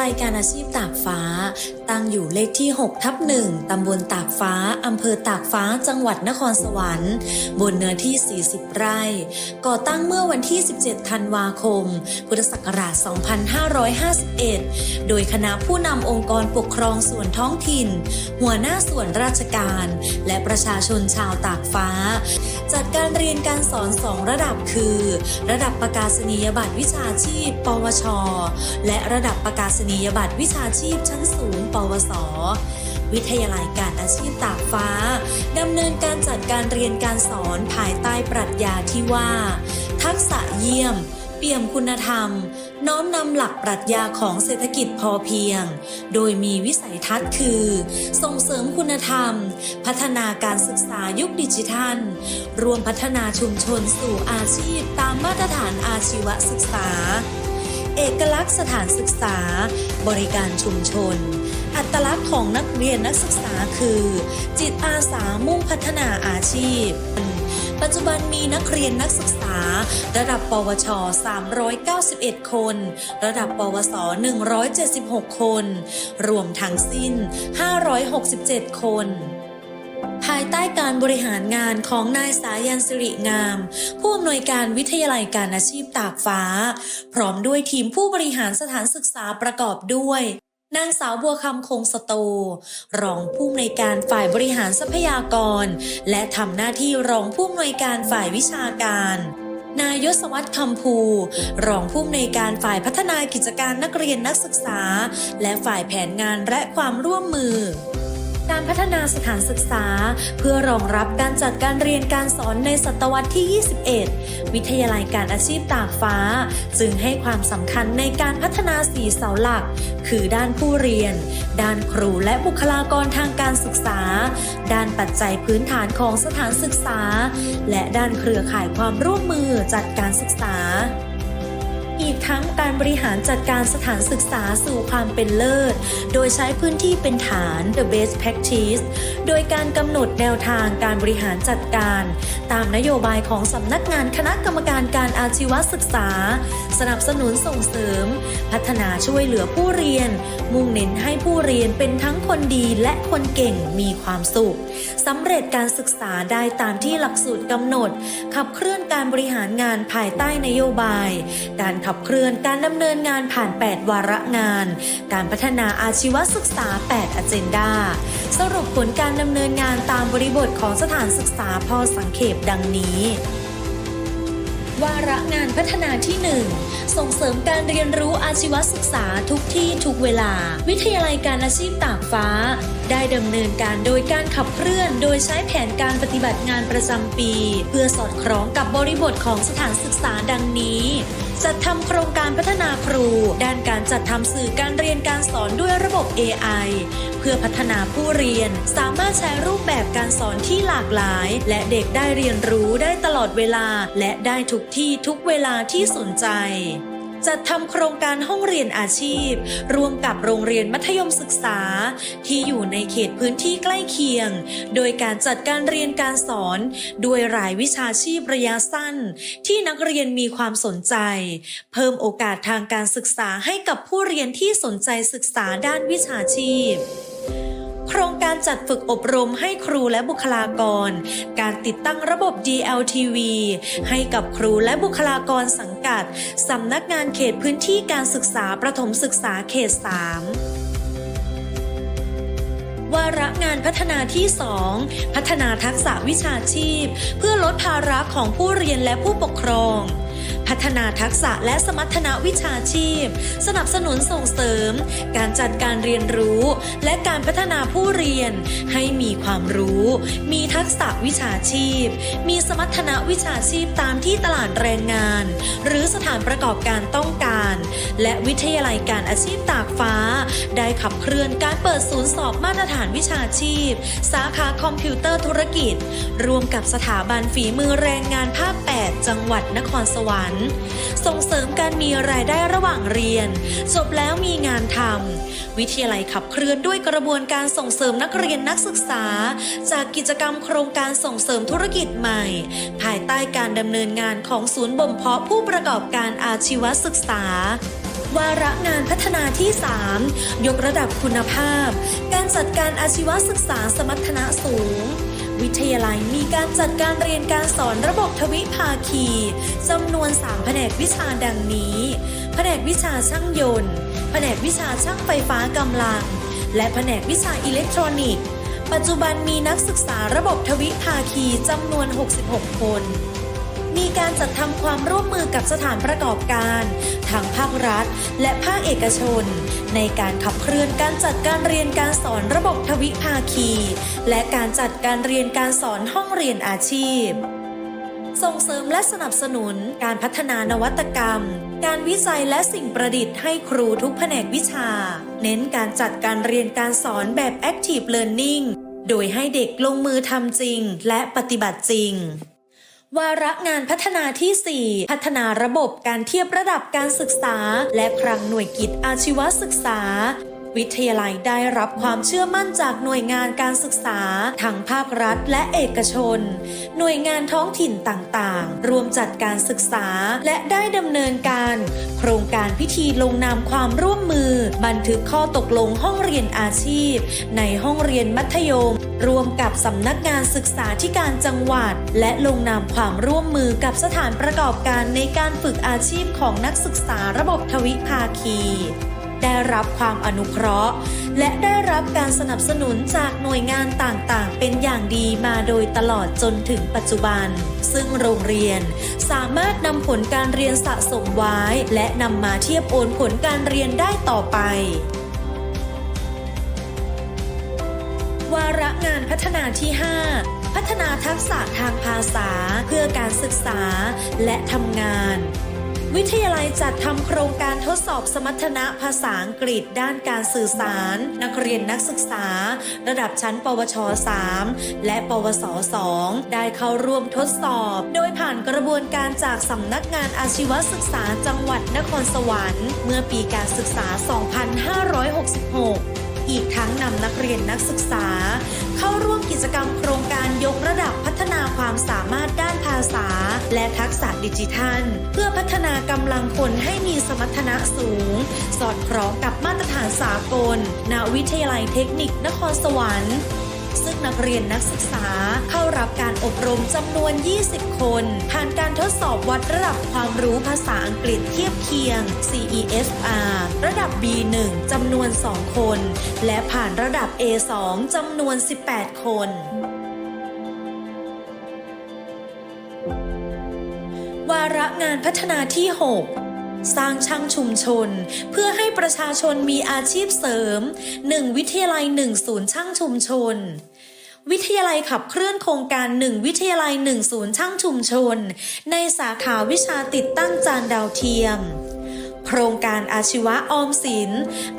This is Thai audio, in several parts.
ลัยการอาชีพตากฟ้า ตั้งอยู่เลขที่ 6 ทับหนึ่งตำบลตากฟ้า อำเภอตากฟ้า จังหวัดนครสวรรค์ บนเนื้อที่ 40 ไร่ ก่อตั้งเมื่อวันที่ 17 ธันวาคม พุทธศักราช 2551 โดยคณะผู้นำองค์กรปกครองส่วนท้องถิ่น หัวหน้าส่วนราชการ และประชาชนชาวตากฟ้า จัดการเรียนการสอน 2 ระดับคือ ระดับประกาศนียบัตรวิชาชีพ ปวช และระดับประกาศนียบัตรวิชาชีพชั้นสูง ปวส วิทยาลัยการอาชีพตากฟ้าดำเนินการจัดการเรียนการสอนภายใต้ปรัชญาที่ว่า ทักษะเยี่ยม เปี่ยมคุณธรรม น้อมนำหลักปรัชญาของเศรษฐกิจพอเพียง โดยมีวิสัยทัศน์คือ ส่งเสริมคุณธรรม พัฒนาการศึกษายุคดิจิทัล รวมพัฒนาชุมชนสู่อาชีพตามมาตรฐานอาชีวศึกษา เอกลักษณ์สถานศึกษา บริการชุมชน อัตลักษณ์ของนักเรียนนักศึกษาคือ จิตอาสามุ่งพัฒนาอาชีพ ปัจจุบันมีนักเรียนนักศึกษา ระดับ ปวช 391 คน ระดับ ปวส 176 คน รวมทั้งสิ้น 567 คนายใต้การบริหารงานของนายสายันสิริงาม ผู้อำนวยการวิทยาลัยการอาชีพตากฟ้า พร้อมด้วยทีมผู้บริหารสถานศึกษาประกอบด้วยนางสาวบัวคำคงสโต รองผู้อำนวยการฝ่ายบริหารทรัพยากร และทำหน้าที่รองผู้อำนวยการฝ่ายวิชาการ นายยศวัตรคำภู รองผู้อำนวยการฝ่ายพัฒนากิจการนักเรียนนักศึกษา และฝ่ายแผนงานและความร่วมมือ การพัฒนาสถานศึกษา เพื่อรองรับการจัดการเรียนการสอนในศตวรรษที่ 21 วิทยาลัยการอาชีพตากฟ้า จึงให้ความสำคัญในการพัฒนาสีเสาหลัก คือด้านผู้เรียน ด้านครูและบุคลากรทางการศึกษา ด้านปัจจัยพื้นฐานของสถานศึกษา และด้านเครือข่ายความร่วมมือจัดการศึกษา อีกทั้งการบริหารจัดการสถานศึกษาสู่ความเป็นเลิศ โดยใช้พื้นที่เป็นฐาน the best practice โดยการกำหนดแนวทางการบริหารจัดการ ตามนโยบายของสำนักงานคณะกรรมการการอาชีวศึกษา สนับสนุนส่งเสริม พัฒนาช่วยเหลือผู้เรียน มุ่งเน้นให้ผู้เรียนเป็นทั้งคนดีและคนเก่งมีความสุขสำเร็จการศึกษาได้ตามที่หลักสูตรกำหนด ขับเคลื่อนการบริหารงานภายใต้นโยบาย การขับเคลื่อนการดำเนินงานผ่าน 8 วาระงาน การพัฒนาอาชีวศึกษา 8 อเจนดา สรุปผลการดำเนินงานตามบริบทของสถานศึกษาพอสังเขปดังนี้ วาระงานพัฒนาที่ 1 ส่งเสริมการเรียนรู้อาชีวศึกษาทุกที่ทุกเวลา วิทยาลัยการอาชีพตากฟ้าได้ดำเนินการโดยการขับเคลื่อน โดยใช้แผนการปฏิบัติงานประจำปี เพื่อสอดคล้องกับบริบทของสถานศึกษาดังนี้ จัดทำโครงการพัฒนาครู ด้านการจัดทำสื่อการเรียนการสอนด้วยระบบ AI เพื่อพัฒนาผู้เรียน สามารถใช้รูปแบบการสอนที่หลากหลาย และเด็กได้เรียนรู้ได้ตลอดเวลา และได้ทุกที่ทุกเวลาที่สนใจ จัดทำโครงการห้องเรียนอาชีพ ร่วมกับโรงเรียนมัธยมศึกษา ที่อยู่ในเขตพื้นที่ใกล้เคียง โดยการจัดการเรียนการสอนด้วยรายวิชาชีพระยะสั้น ที่นักเรียนมีความสนใจ เพิ่มโอกาสทางการศึกษาให้กับผู้เรียนที่สนใจศึกษาด้านวิชาชีพ โครงการจัดฝึกอบรมให้ครูและบุคลากร การติดตั้งระบบ DLTV ให้กับครูและบุคลากรสังกัด สำนักงานเขตพื้นที่การศึกษาประถมศึกษาเขต 3 วาระงานพัฒนาที่ 2 พัฒนาทักษะวิชาชีพ เพื่อลดภาระของผู้เรียนและผู้ปกครองพัฒนาทักษะและสมรรถนะวิชาชีพ สนับสนุนส่งเสริม การจัดการเรียนรู้ และการพัฒนาผู้เรียน ให้มีความรู้ มีทักษะวิชาชีพ มีสมรรถนะวิชาชีพตามที่ตลาดแรงงาน หรือสถานประกอบการต้องการ และวิทยาลัยการอาชีพตากฟ้า ได้ขับเคลื่อนการเปิดศูนย์สอบมาตรฐานวิชาชีพ สาขาคอมพิวเตอร์ธุรกิจร่วมกับสถาบันฝีมือแรงงานภาค 8 จังหวัดนครสวรรค์ ส่งเสริมการมีรายได้ระหว่างเรียน จบแล้วมีงานทำวิทยาลัยขับเคลื่อนด้วยกระบวนการส่งเสริมนักเรียนนักศึกษา จากกิจกรรมโครงการส่งเสริมธุรกิจใหม่ ภายใต้การดำเนินงานของศูนย์บ่มเพาะผู้ประกอบการอาชีวศึกษา วาระงานพัฒนาที่ 3 ยกระดับคุณภาพ การจัดการอาชีวศึกษาสมรรถนะสูง วิทยาลัยมีการจัดการเรียนการสอนระบบทวิภาคีจำนวน 3 แผนกวิชาดังนี้ แผนกวิชาช่างยนต์ แผนกวิชาช่างไฟฟ้ากำลัง และแผนกวิชาอิเล็กทรอนิกส์ ปัจจุบันมีนักศึกษาระบบทวิภาคีจำนวน 66 คน มีการจัดทำความร่วมมือกับสถานประกอบการทางภาครัฐ และภาคเอกชน ในการขับเคลื่อนการจัดการเรียนการสอนระบบทวิภาคี และการจัดการเรียนการสอนห้องเรียนอาชีพ ส่งเสริมและสนับสนุนการพัฒนานวัตกรรม การวิจัยและสิ่งประดิษฐ์ให้ครูทุกแผนกวิชา เน้นการจัดการเรียนการสอนแบบ Active Learning โดยให้เด็กลงมือทำจริงและปฏิบัติจริง วาระงานพัฒนาที่ 4 พัฒนาระบบการเทียบระดับการศึกษา และครังหน่วยกิจอาชีวศึกษา วิทยาลัยได้รับความเชื่อมั่นจากหน่วยงานการศึกษาทั้งภาครัฐและเอกชน หน่วยงานท้องถิ่นต่างๆ รวมจัดการศึกษาและได้ดำเนินการ โครงการพิธีลงนามความร่วมมือ บันทึกข้อตกลงห้องเรียนอาชีพ ในห้องเรียนมัธยมรวมกับสำนักงานศึกษาธิการจังหวัด และลงนามความร่วมมือกับสถานประกอบการในการฝึกอาชีพของนักศึกษาระบบทวิภาคี ได้รับความอนุเคราะห์ และได้รับการสนับสนุนจากหน่วยงานต่างๆ เป็นอย่างดีมาโดยตลอดจนถึงปัจจุบัน ซึ่งโรงเรียนสามารถนำผลการเรียนสะสมไว้ และนำมาเทียบโอนผลการเรียนได้ต่อไปวาระงานพัฒนาที่ 5 พัฒนาทักษะทางภาษาเพื่อการศึกษาและทำงาน วิทยาลัยจัดทำโครงการ ดสอบสมรรถนะภาษาอังกฤษด้านการสื่อสาร นักเรียนนักศึกษา ระดับชั้น ปวช 3 และ ปวส 2 ได้เข้าร่วมทดสอบ โดยผ่านกระบวนการจากสำนักงานอาชีวศึกษาจังหวัดนครสวรรค์ เมื่อปีการศึกษา 2566อีกทั้งนำนักเรียนนักศึกษา เข้าร่วมกิจกรรมโครงการยกระดับพัฒนาความสามารถด้านาษาและทักษะดิจิทัล เพื่อพัฒนากำลังคนให้มีสมรรถนะสูง สอดคล้องกับมาตรฐานสากลณวิทยาลัยเทคนิคนครสวรรค์ซึ่งนักเรียนนักศึกษาเข้ารับการอบรมจำนวน 20 คน ผ่านการทดสอบวัดระดับความรู้ภาษาอังกฤษเทียบเคียง CEFR ระดับ B1 จำนวน 2 คน และผ่านระดับ A2 จำนวน 18 คน ระงานพัฒนาที่ 6 สร้างช่างชุมชน เพื่อให้ประชาชนมีอาชีพเสริม 1 วิทยาลัย 1 ศูนย์ช่างชุมชนวิทยาลัยขับเคลื่อนโครงการ 1 วิทยาลัย 1 ศูนย์ช่างชุมชน ในสาขาวิชาติดตั้งจานดาวเทียม โครงการอาชีวะออมสิน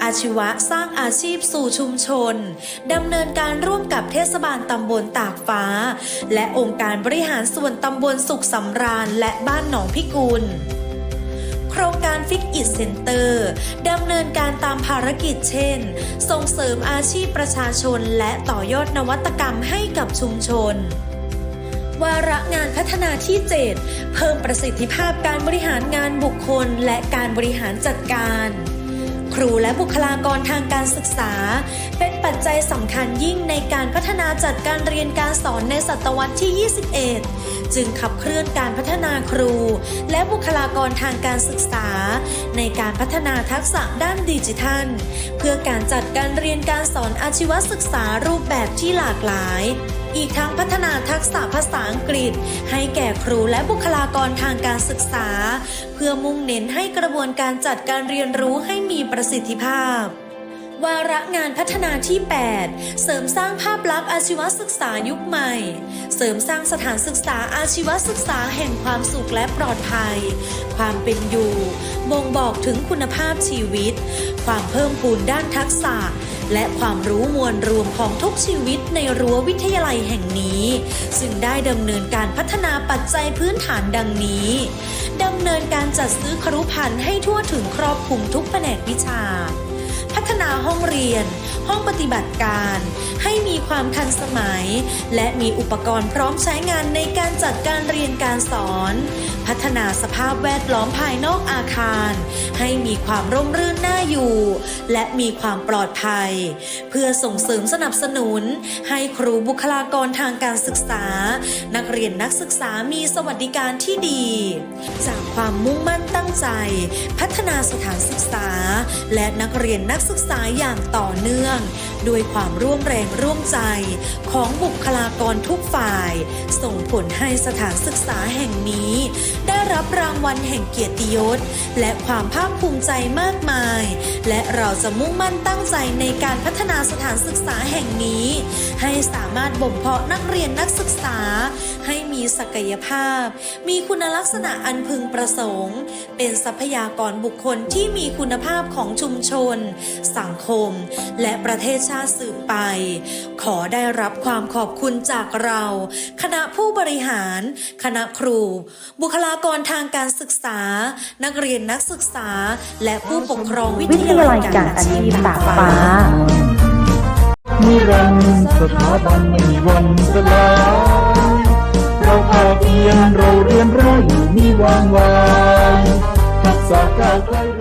อาชีวะสร้างอาชีพสู่ชุมชน ดำเนินการร่วมกับเทศบาลตำบลตากฟ้า และองค์การบริหารส่วนตำบลสุขสำราญและบ้านหนองพิกุลโครงการฟิกอิ t เซ็นเตอร์ดำเนินการตามภารกิจเช่น ส่งเสริมอาชีพประชาชนและต่อยอดนวัตกรรมให้กับชุมชน วาระงานพัฒนาที่ 7 เพิ่มประสิทธิภาพการบริหารงานบุคคล และการบริหารจัดการ ครูและบุคลากรทางการศึกษา เป็นปัจจัยสำคัญยิ่งในการพัฒนาจัดการเรียนการสอนในศตวรรษที่ 21 จึงขับเคลื่อนการพัฒนาครู และบุคลากรทางการศึกษา ในการพัฒนาทักษะด้านดิจิทัล เพื่อการจัดการเรียนการสอนอาชีวศึกษารูปแบบที่หลากหลาย อีกทั้งพัฒนาทักษะภาษาอังกฤษ ให้แก่ครูและบุคลากรทางการศึกษา เพื่อมุ่งเน้นให้กระบวนการจัดการเรียนรู้ให้มีประสิทธิภาพ วาระงานพัฒนาที่ 8 เสริมสร้างภาพลักษณ์อาชีวศึกษายุคใหม่ เสริมสร้างสถานศึกษาอาชีวศึกษาแห่งความสุขและปลอดภัย ความเป็นอยู่บ่งบอกถึงคุณภาพชีวิต ความเพิ่มพูนด้านทักษะ และความรู้มวลรวมของทุกชีวิตในรั้ววิทยาลัยแห่งนี้ ซึ่งได้ดำเนินการพัฒนาปัจจัยพื้นฐานดังนี้ดำเนินการจัดซื้อครุพันธ์ให้ทั่วถึงครอบคลุมทุกแผนกวิชา พัฒนาห้องเรียน ห้องปฏิบัติการ ให้มีความทันสมัย และมีอุปกรณ์พร้อมใช้งานในการจัดการเรียนการสอน พัฒนาสภาพแวดล้อมภายนอกอาคาร ให้มีความร่มรื่นน่าอยู่ และมีความปลอดภัย เพื่อส่งเสริมสนับสนุน ให้ครูบุคลากรทางการศึกษา นักเรียนนักศึกษามีสวัสดิการที่ดีจาก ความมุ่งมั่นตั้งใจ พัฒนาสถานศึกษา และนักเรียนนักศึกษาอย่างต่อเนื่อง ด้วยความร่วมแรงร่วมใจของบุคลากรทุกฝ่าย ส่งผลให้สถานศึกษาแห่งนี้ ได้รับรางวัลแห่งเกียรติยศ และความภาคภูมิใจมากมาย และเราจะมุ่งมั่นตั้งใจในการพัฒนาสถานศึกษาแห่งนี้ ให้สามารถบ่มเพาะนักเรียนนักศึกษา ให้มีศักยภาพ มีคุณลักษณะอันพึงประสงค์ เป็นทรัพยากรบุคคลที่มีคุณภาพของชุมชน สังคม และประเทศชาติสืบไป ขอได้รับความขอบคุณจากเรา คณะผู้บริหาร คณะครู บุคลากรทางการศึกษา นักเรียนนักศึกษา และผู้ปกครองวิทยาลัยการอาชีพตากฟ้าฟ้านิรันดร์สถาบันไม่มีวันสลายเราภาคเพียรเราเรียนรู้อยู่มีวางวายทักษะก้าวไกลเรียน